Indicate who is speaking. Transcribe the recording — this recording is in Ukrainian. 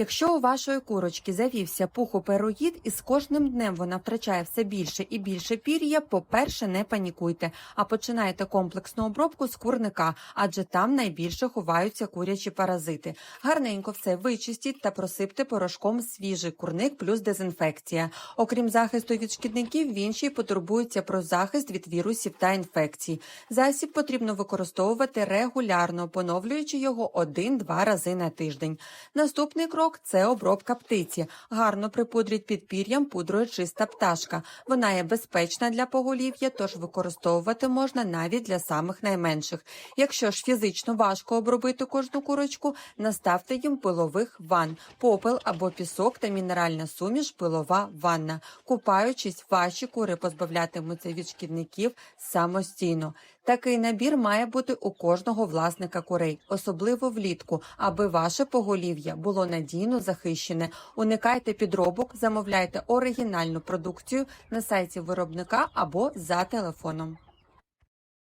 Speaker 1: Якщо у вашої курочки завівся пухопероїд і з кожним днем вона втрачає все більше і більше пір'я, по-перше, не панікуйте, а починайте комплексну обробку з курника, адже там найбільше ховаються курячі паразити. Гарненько все вичистіть та просипте порошком свіжий курник плюс дезінфекція. Окрім захисту від шкідників, він ще й про захист від вірусів та інфекцій. Засіб потрібно використовувати регулярно, поновлюючи його один-два рази на тиждень. Наступний крок це обробка птиці. Гарно припудріть під пір'ям пудрою чиста пташка. Вона є безпечна для поголів'я, тож використовувати можна навіть для самих найменших. Якщо ж фізично важко обробити кожну курочку, наставте їм пилових ванн, попел або пісок та мінеральна суміш пилова ванна. Купаючись, ваші кури позбавлятимуться від шкідників самостійно. Такий набір має бути у кожного власника курей, особливо влітку, аби ваше поголів'я було надійно захищене. Уникайте підробок, замовляйте оригінальну продукцію на сайті виробника або за телефоном.